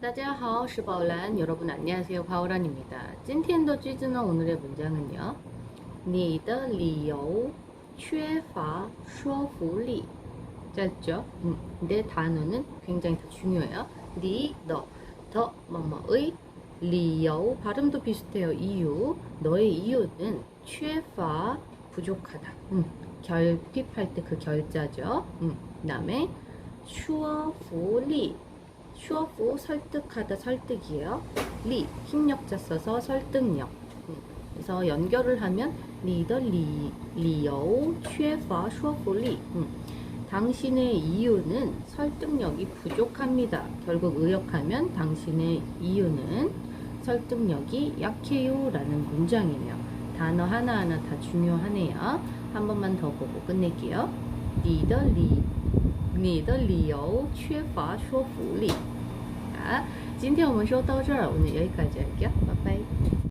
大家好,是宝兰. 여러분 안녕하세요. 바오란입니다. 今天的句子呢, 오늘의 문장은요. 你的理由缺乏说服力. 짧죠? 음, 근데 단어는 굉장히 더 중요해요. 你的, 더, 뭐뭐의, 理由, 발음도 비슷해요. 이유. 너의 이유는 缺乏, 부족하다. 음, 결핍할 때 그 결자죠. 음, 그 다음에 说服 휴어고 설득하다 설득이에요. 리 힘력자 써서 설득력. 음, 그래서 연결을 하면 리더 리 리여우 쉐파 슈어폴리. 당신의 이유는 설득력이 부족합니다. 결국 의역하면 당신의 이유는 설득력이 약해요 라는 문장이네요. 단어 하나하나 다 중요하네요. 한 번만 더 보고 끝낼게요. 리더 리 你的理由缺乏说服力。啊今天我们说到这儿我们也感觉